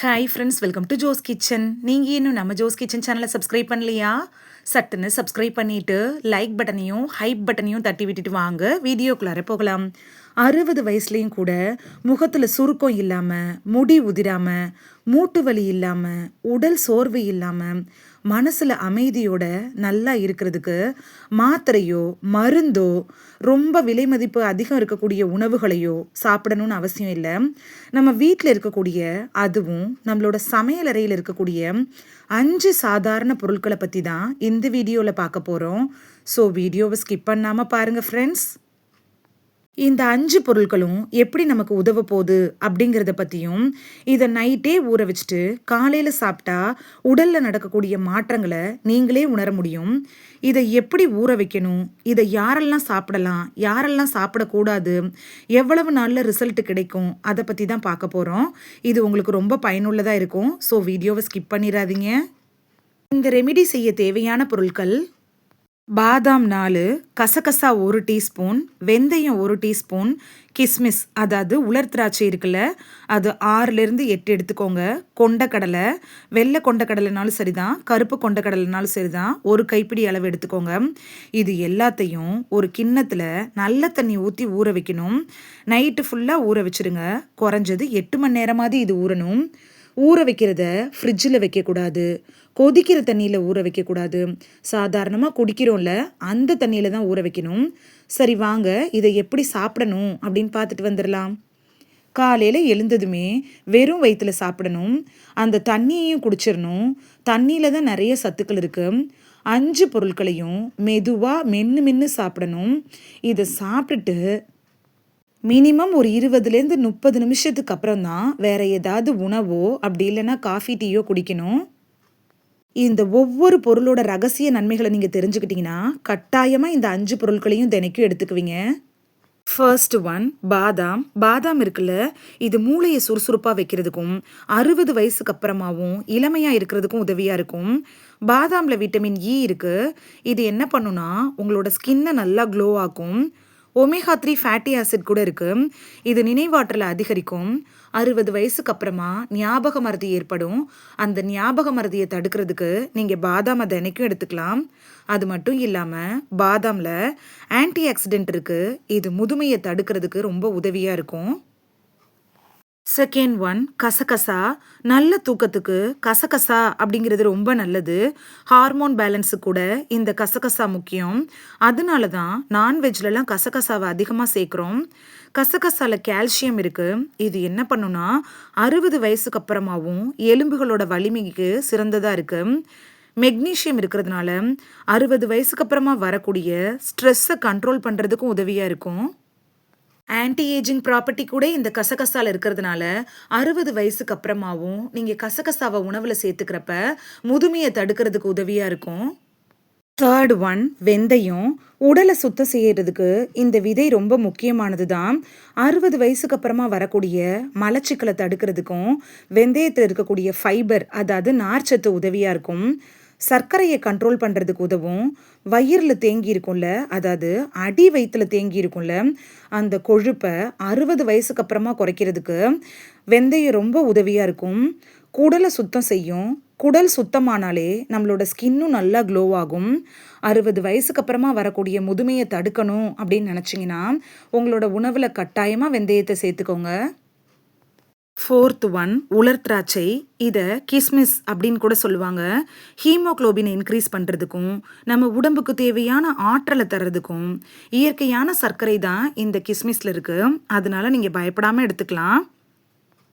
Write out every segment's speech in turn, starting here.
Hi friends welcome to Jo's kitchen நீங்கள் இன்னும் நம்ம ஜோஸ் கிச்சன் சேனலை சப்ஸ்கிரைப் பண்ணலையா? சட்டுன்னு சப்ஸ்கிரைப் பண்ணிவிட்டு லைக் பட்டனையும் ஹைப் பட்டனையும் தட்டி விட்டுட்டு வாங்க. வீடியோக்குள்ளார போகலாம். அறுபது வயசுலேயும் கூட முகத்தில் சுருக்கம் இல்லாமல் முடி உதிராமல் மூட்டு வலி இல்லாமல் உடல் சோர்வு இல்லாமல் மனசில் அமைதியோட நல்லா இருக்கிறதுக்கு மாத்திரையோ மருந்தோ ரொம்ப விலை மதிப்பு அதிகம் இருக்கக்கூடிய உணவுகளையோ சாப்பிடணும்னு அவசியம் இல்லை. நம்ம வீட்டில் இருக்கக்கூடிய அதுவும் நம்மளோட சமையலறையில் இருக்கக்கூடிய அஞ்சு சாதாரண பொருட்களை பற்றி தான் இந்த வீடியோவில் பார்க்க போகிறோம் ஸோ வீடியோவை ஸ்கிப் பண்ணாமல் பாருங்கள் ஃப்ரெண்ட்ஸ் இந்த அஞ்சு பொருட்களும் எப்படி நமக்கு உதவ போகுது அப்படிங்கிறத பற்றியும் இதை நைட்டே ஊற வச்சுட்டு காலையில் சாப்பிட்டா உடலில் நடக்கக்கூடிய மாற்றங்களை நீங்களே உணர முடியும். இதை எப்படி ஊற வைக்கணும்? இதை யாரெல்லாம் சாப்பிடலாம்? யாரெல்லாம் சாப்பிடக்கூடாது? எவ்வளவு நாளில் ரிசல்ட் கிடைக்கும்? அதை பற்றி தான் பார்க்க போகிறோம் இது உங்களுக்கு ரொம்ப பயனுள்ளதாக இருக்கும். ஸோ வீடியோவை ஸ்கிப் பண்ணிடாதீங்க. இந்த ரெமிடி செய்ய தேவையான பொருட்கள் பாதாம் நாலு கசகசா ஒரு டீஸ்பூன் வெந்தயம் ஒரு டீஸ்பூன் கிஸ்மிஸ் அதாவது உலர் திராட்சை இருக்குல்ல அது ஆறுலேருந்து எட்டு எடுத்துக்கோங்க. கொண்டக்கடலை வெள்ளை கொண்டக்கடலைனாலும் சரி தான் கருப்பு கொண்டக்கடலைனாலும் சரி தான் ஒரு கைப்பிடி அளவு எடுத்துக்கோங்க. இது எல்லாத்தையும் ஒரு கிண்ணத்தில் நல்ல தண்ணி ஊற்றி ஊற வைக்கணும். நைட்டு ஃபுல்லாக ஊற வச்சுருங்க. குறைஞ்சது எட்டு மணி நேரமாவது இது ஊறணும். ஊற வைக்கிறத ஃப்ரிட்ஜில் வைக்கக்கூடாது. கொதிக்கிற தண்ணியில் ஊற வைக்கக்கூடாது. சாதாரணமாக குடிக்கிறோம்ல அந்த தண்ணியில் தான் ஊற வைக்கணும். சரி வாங்க இதை எப்படி சாப்பிடணும் அப்படின்னு பார்த்துட்டு வந்துடலாம். காலையில் எழுந்ததுமே வெறும் வயிற்றில் சாப்பிடணும். அந்த தண்ணியையும் குடிச்சிடணும். தண்ணியில் தான் நிறைய சத்துக்கள் இருக்குது அஞ்சு பொருட்களையும் மெதுவாக மென்று மென்று சாப்பிடணும். இதை சாப்பிட்டுட்டு மினிமம் ஒரு இருபதுலேருந்து முப்பது நிமிஷத்துக்கு அப்புறம் தான் வேற ஏதாவது உணவோ அப்படி இல்லைன்னா காஃபி டீயோ குடிக்கணும். இந்த ஒவ்வொரு பொருளோட ரகசிய நன்மைகளை நீங்கள் தெரிஞ்சுக்கிட்டீங்கன்னா கட்டாயமாக இந்த அஞ்சு பொருட்களையும் தினைக்கும் எடுத்துக்குவீங்க. ஃபர்ஸ்ட் ஒன் பாதாம். பாதாம் இருக்குல்ல இது மூளையை சுறுசுறுப்பாக வைக்கிறதுக்கும் அறுபது வயசுக்கு அப்புறமாவும் இளமையாக இருக்கிறதுக்கும் உதவியாக இருக்கும். பாதாமில் விட்டமின் இ e இருக்குது இது என்ன பண்ணுன்னா உங்களோட ஸ்கின்னை நல்லா க்ளோ ஆக்கும். ஒமேகா த்ரீ ஃபேட்டி ஆசிட் கூட இருக்குது இது நினைவாற்றலை அதிகரிக்கும். அறுபது வயசுக்கு அப்புறமா ஞாபக மருதி ஏற்படும். அந்த ஞாபக மருதியை தடுக்கிறதுக்கு நீங்கள் பாதாமை தினைக்கும் எடுத்துக்கலாம். அது மட்டும் இல்லாமல் பாதாமில் ஆன்டி ஆக்சிடென்ட் இருக்குது இது முதுமையை தடுக்கிறதுக்கு ரொம்ப உதவியாக இருக்கும். செகண்ட் ஒன் கசகசா. நல்ல தூக்கத்துக்கு கசகசா அப்படிங்கிறது ரொம்ப நல்லது. ஹார்மோன் பேலன்ஸு கூட இந்த கசகசா முக்கியம். அதனால தான் நான்வெஜ்லலாம் கசகசாவை அதிகமாக சேர்க்குறோம். கசகசால கால்சியம் இருக்குது இது என்ன பண்ணுன்னா அறுபது வயசுக்கு அப்புறமாவும் எலும்புகளோட வலிமைக்கு சிறந்ததாக இருக்குது மெக்னீஷியம் இருக்கிறதுனால அறுபது வயசுக்கு அப்புறமா வரக்கூடிய ஸ்ட்ரெஸ்ஸை கண்ட்ரோல் பண்ணுறதுக்கும் உதவியாக இருக்கும். ஆன்டி ஏஜிங் ப்ராப்பர்ட்டி கூட இந்த கசகசால இருக்கிறதுனால அறுபது வயசுக்கு அப்புறமாவும் நீங்கள் கசகசாவை உணவில் சேர்த்துக்கிறப்ப முதுமையை தடுக்கிறதுக்கு உதவியாக இருக்கும். தேர்ட் ஒன் வெந்தயம். உடலை சுத்தம் செய்யறதுக்கு இந்த விதை ரொம்ப முக்கியமானது தான் அறுபது வயசுக்கு அப்புறமா வரக்கூடிய மலச்சிக்கலை தடுக்கிறதுக்கும் வெந்தயத்தில் இருக்கக்கூடிய ஃபைபர் அதாவது நார்ச்சத்து உதவியாக இருக்கும். சர்க்கரையை கண்ட்ரோல் பண்ணுறதுக்கு உதவும். வயிறில் தேங்கி இருக்கும்ல அதாவது அடி வயிற்றில் தேங்கி இருக்கும்ல அந்த கொழுப்பை அறுபது வயசுக்கு அப்புறமா குறைக்கிறதுக்கு வெந்தயம் ரொம்ப உதவியாக இருக்கும். குடலை சுத்தம் செய்யும். குடல் சுத்தமானாலே நம்மளோட ஸ்கின்னும் நல்லா க்ளோ ஆகும். அறுபது வயசுக்கு அப்புறமா வரக்கூடிய முதுமையை தடுக்கணும் அப்படின்னு நினச்சிங்கன்னா உங்களோட உணவில் கட்டாயமாக வெந்தயத்தை சேர்த்துக்கோங்க. ஃபோர்த் ஒன் உலர் திராட்சை. இதை கிஸ்மிஸ் அப்படின்னு கூட சொல்லுவாங்க. ஹீமோக்ளோபினை இன்க்ரீஸ் பண்ணுறதுக்கும் நம்ம உடம்புக்கு தேவையான ஆற்றலை தர்றதுக்கும் இயற்கையான சர்க்கரை தான் இந்த கிஸ்மிஸில் இருக்குது அதனால நீங்கள் பயப்படாமல் எடுத்துக்கலாம்.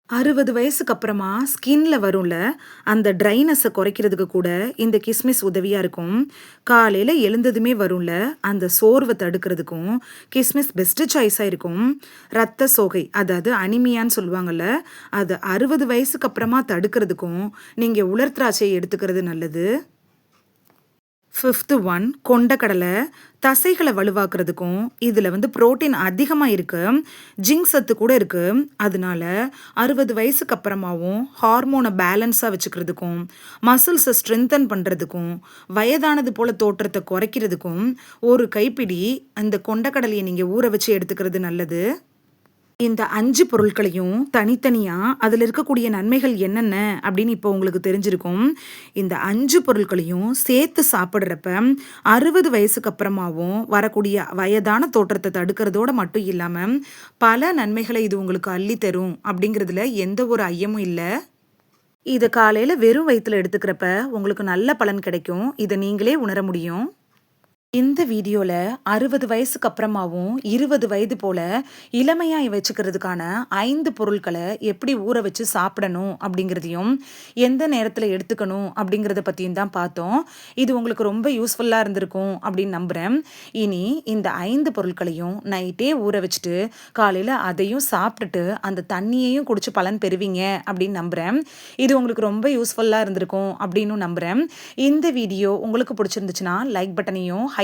அறுபது வயசுக்கு அப்புறமா ஸ்கின்ல வரும்ல அந்த ட்ரைனஸை குறைக்கிறதுக்கு கூட இந்த கிஸ்மிஸ் உதவியாக இருக்கும். காலையில் எழுந்ததுமே வரும்ல அந்த சோர்வை தடுக்கிறதுக்கும் கிஸ்மிஸ் பெஸ்ட்டு சாய்ஸாக இருக்கும். ரத்த சோகை அதாவது அனிமியான்னு சொல்லுவாங்கள்ல அது அறுபது வயசுக்கு அப்புறமா தடுக்கிறதுக்கும் நீங்கள் உலர் திராட்சையை எடுத்துக்கிறது நல்லது. ஃபிஃப்த்து ஒன் கொண்டக்கடலை தசைகளை வலுவாக்குறதுக்கும் இதில் வந்து புரோட்டீன் அதிகமாக இருக்குது ஜிங்க் சத்து கூட இருக்குது அதனால அறுபது வயசுக்கு அப்புறமாவும் ஹார்மோனை பேலன்ஸாக வச்சுக்கிறதுக்கும் மசில்ஸை ஸ்ட்ரென்தன் பண்ணுறதுக்கும் வயதானது போல் தோற்றத்தை குறைக்கிறதுக்கும் ஒரு கைப்பிடி அந்த கொண்டக்கடலையை நீங்கள் ஊற வச்சு எடுத்துக்கிறது நல்லது. இந்த அஞ்சு பொருட்களையும் தனித்தனியாக அதில் இருக்கக்கூடிய நன்மைகள் என்னென்ன அப்படின்னு இப்போ உங்களுக்கு தெரிஞ்சிருக்கும். இந்த அஞ்சு பொருட்களையும் சேர்த்து சாப்பிட்றப்ப அறுபது வயசுக்கு அப்புறமாவும் வரக்கூடிய வயதான தோற்றத்தை தடுக்கிறதோட மட்டும் இல்லாமல் பல நன்மைகளை இது உங்களுக்கு அள்ளி தரும் அப்படிங்கிறதுல எந்த ஒரு ஐயமும் இல்லை. இதை காலையில் வெறும் வயிற்றில் எடுத்துக்கிறப்ப உங்களுக்கு நல்ல பலன் கிடைக்கும். இதை நீங்களே உணர முடியும். இந்த வீடியோவில் அறுபது வயசுக்கு அப்புறமாவும் இருபது வயது போல் இளமையாக வச்சுக்கிறதுக்கான ஐந்து பொருட்களை எப்படி ஊற வச்சு சாப்பிடணும் அப்படிங்கிறதையும் எந்த நேரத்தில் எடுத்துக்கணும் அப்படிங்கிறத பற்றியும் தான் பார்த்தோம். இது உங்களுக்கு ரொம்ப யூஸ்ஃபுல்லாக இருந்திருக்கும் அப்படின்னு நம்புகிறேன் இனி இந்த ஐந்து பொருட்களையும் நைட்டே ஊற வச்சுட்டு காலையில் அதையும் சாப்பிட்டுட்டு அந்த தண்ணியையும் குடிச்சு பலன் பெறுவீங்க அப்படின்னு நம்புகிறேன் இது உங்களுக்கு ரொம்ப யூஸ்ஃபுல்லாக இருந்திருக்கும் அப்படின்னு நம்புகிறேன் இந்த வீடியோ உங்களுக்கு பிடிச்சிருந்துச்சுன்னா லைக் பட்டனையும் ஹை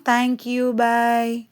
Thank you. Bye.